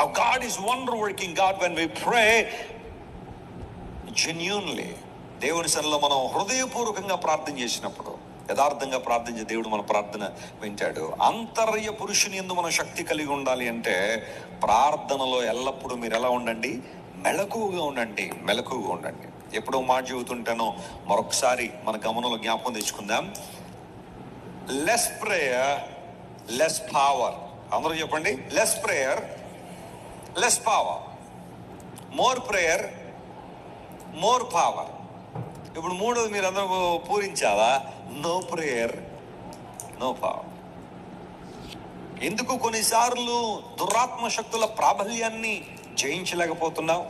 Our God is wonder working God when we pray genuinely. దేవుని సన్నిలో మనం హృదయపూర్వకంగా ప్రార్థన చేసినప్పుడు యథార్థంగా ప్రార్థించే దేవుడు మన ప్రార్థన వింటాడు. అంతర్య పురుషుని ఎందు మన శక్తి కలిగి ఉండాలి అంటే ప్రార్థనలో ఎల్లప్పుడూ మీరు ఎలా ఉండండి? మెలకువగా ఉండండి. మెలకువగా ఉండండి. ఎప్పుడో మాట చెబుతుంటానో మరొకసారి మన గమనంలో జ్ఞాపకం తెచ్చుకుందాం. లెస్ ప్రేయర్ లెస్ పవర్ అందరూ చెప్పండి. Less prayer less power more prayer more power ఇప్పుడు మూడోది మీరు అందరూ పూరించాలా? నో ప్రేయర్ నో పవర్ ఎందుకు కొన్నిసార్లు దురాత్మ శక్తుల ప్రాబల్యాన్ని జయించలేకపోతున్నావు?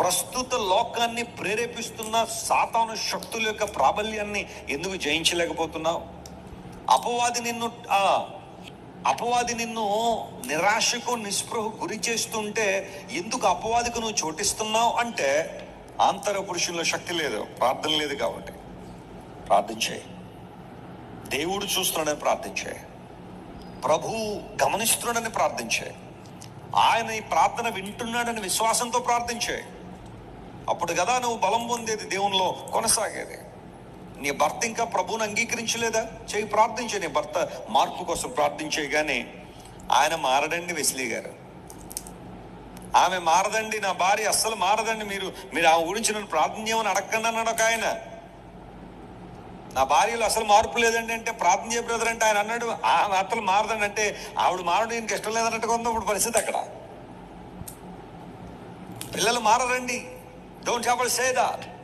ప్రస్తుత లోకాన్ని ప్రేరేపిస్తున్న సాతాను శక్తుల యొక్క ప్రాబల్యాన్ని ఎందుకు జయించలేకపోతున్నావు? అపవాది నిన్ను అపవాది నిన్ను నిరాశకు నిస్పృహ గురి చేస్తుంటే ఎందుకు అపవాదికి నువ్వు చోటిస్తున్నావు అంటే ఆంతర పురుషుల్లో శక్తి లేదు ప్రార్థన లేదు కాబట్టి. ప్రార్థించే దేవుడు చూస్తున్నాడని ప్రార్థించే ప్రభు గమనిస్తున్నాడని ప్రార్థించే ఆయన ఈ ప్రార్థన వింటున్నాడని విశ్వాసంతో ప్రార్థించే అప్పుడు కదా నువ్వు బలం పొందేది దేవునిలో కొనసాగేది. నీ భర్త ఇంకా ప్రభువుని అంగీకరించలేదా? చేయి. ప్రార్థించే నీ భర్త మార్పు కోసం ప్రార్థించేయగానే ఆయన మారడండి వెస్లీ గారు. ఆమె మారదండి నా భార్య అస్సలు మారదండి. మీరు మీరు ఆమె గురించి నన్ను ప్రార్థన చేయమని అన్నాడు ఒక ఆయన. నా భార్యలో అసలు మార్పు లేదండి అంటే ప్రార్థన చేయ బ్రదర్ అంటే ఆయన అన్నాడు. ఆమె అసలు మారదండి అంటే ఆవిడ మారడం ఈయనకి ఇష్టం లేదన్నట్టుగా ఉందో ఇప్పుడు పరిస్థితి అక్కడ. పిల్లలు మారరండి. Don't have say that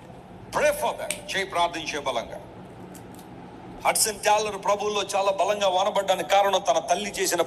pray for that చేయి ప్రార్థించే బలంగా. హడ్సన్ ట్యాలర్ ప్రభువులో చాలా బలంగా వానబడ్డానికి కారణం తన తల్లి చేసిన